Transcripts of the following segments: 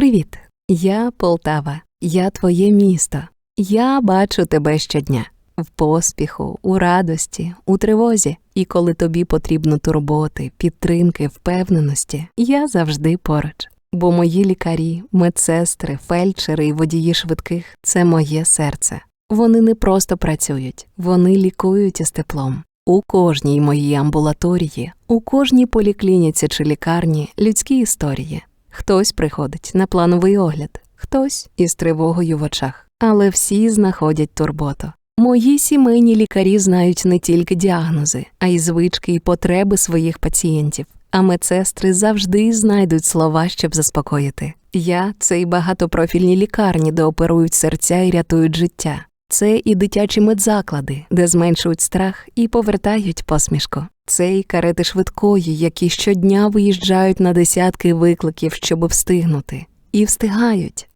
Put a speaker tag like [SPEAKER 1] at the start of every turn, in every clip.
[SPEAKER 1] Привіт, я Полтава, я твоє місто. Я бачу тебе щодня в поспіху, у радості, у тривозі. І коли тобі потрібно турботи, підтримки, впевненості, я завжди поруч. Бо мої лікарі, медсестри, фельдшери і водії швидких це моє серце. Вони не просто працюють, вони лікують із теплом. У кожній моїй амбулаторії, у кожній поліклініці чи лікарні людські історії. Хтось приходить на плановий огляд, хтось із тривогою в очах, але всі знаходять турботу. Мої сімейні лікарі знають не тільки діагнози, а й звички і потреби своїх пацієнтів. А медсестри завжди знайдуть слова, щоб заспокоїти. Я це і багатопрофільні лікарні, де оперують серця і рятують життя. Це і дитячі медзаклади, де зменшують страх і повертають посмішку. Це і карети швидкої, які щодня виїжджають на десятки викликів, щоб встигнути, і встигають.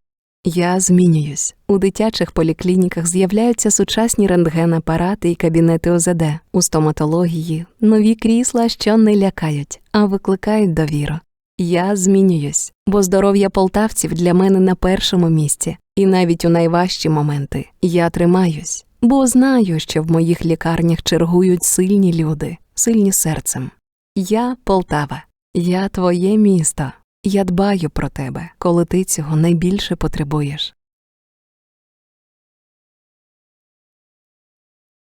[SPEAKER 1] Я змінююсь. У дитячих поліклініках з'являються сучасні рентген-апарати і кабінети ОЗД, у стоматології, нові крісла, що не лякають, а викликають довіру. Я змінююсь, бо здоров'я полтавців для мене на першому місці, і навіть у найважчі моменти я тримаюсь, бо знаю, що в моїх лікарнях чергують сильні люди, сильні серцем. Я Полтава, я твоє місто. Я дбаю про тебе, коли ти цього найбільше потребуєш.